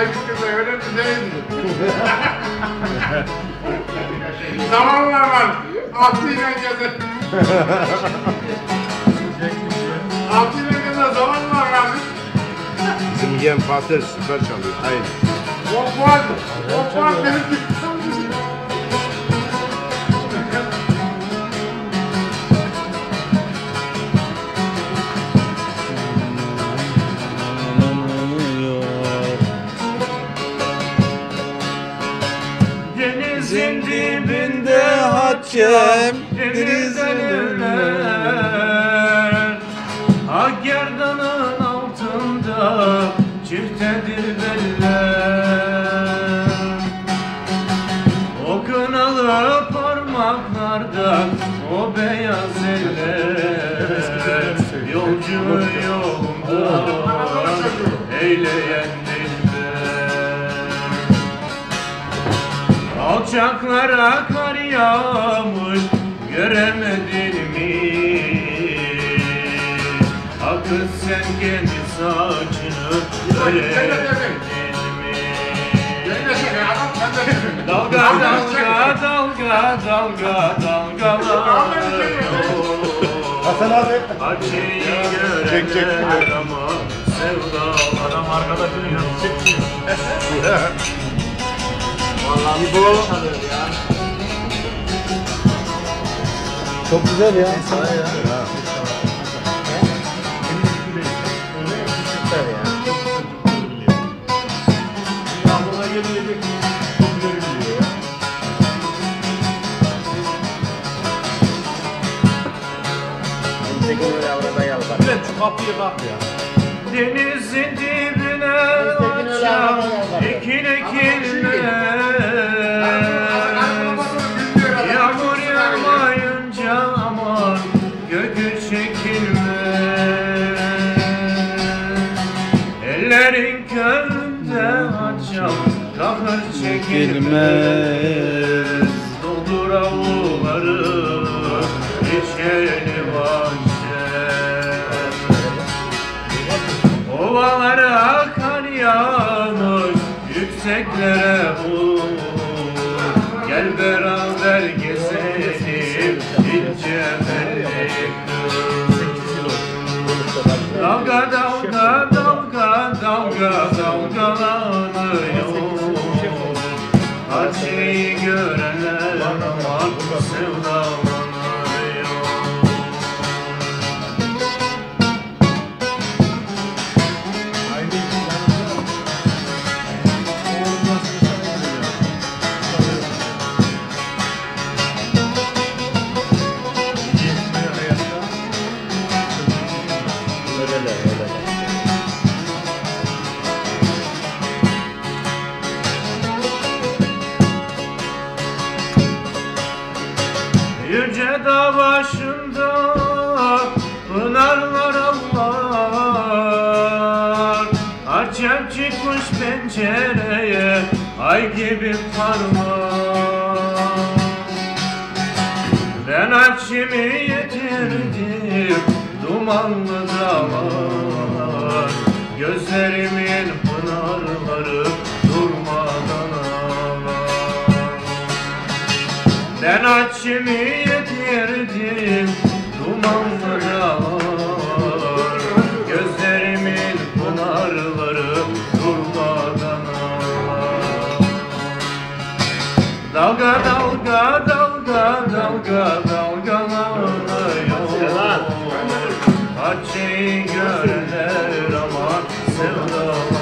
kayıp öyle mi değildi? Zamanlar var. Altıyla gezer. Altıyla gezer zamanlar var. Bizim yeğen Fatih süper çalıyor. Aynen. O puan, o puan benim hakem denizden eller Ak gerdanın altında çiftedir beller. O kınalı parmaklarda o beyaz eller. Yolcu yolunda eyleyen Alçaklara kar yağmış göremedin mi? Akıl sen kendi saçını göremedin mi? Dalga dalga dalga dalga dalgalanıyor Hasan abi. Acıyı görenler ama sevdalar Adam arkada dönüyor. Vallahi bu Çok güzel ya. Biliyor ya. Kapıya bak ya. Denizin dibine açan ekin ekilmez Yağmur yağmayınca aman gökü çekilmez Ellerin köründe açan kahır çekilmez Doldur avluları içeri bahçe yükseklere vur. Gel beraber gezelim ince belli Dalga dalga dalga dalga dalgalanıyor. Her şeyi görenler aman sevdalanıyor Yüce dağ başında pınarlar Allah Açem çıkmış pencereye ay gibi parmak Ben açımı yetirdim dumanlı dağlar Gözlerimin ben açımı yetirdim dumanlı dağlar Gözlerimin pınarları durmadan ağlar. Dalga dalga dalga dalga dalgalanıyor Açıyı görenler aman sevdalanıyor Onun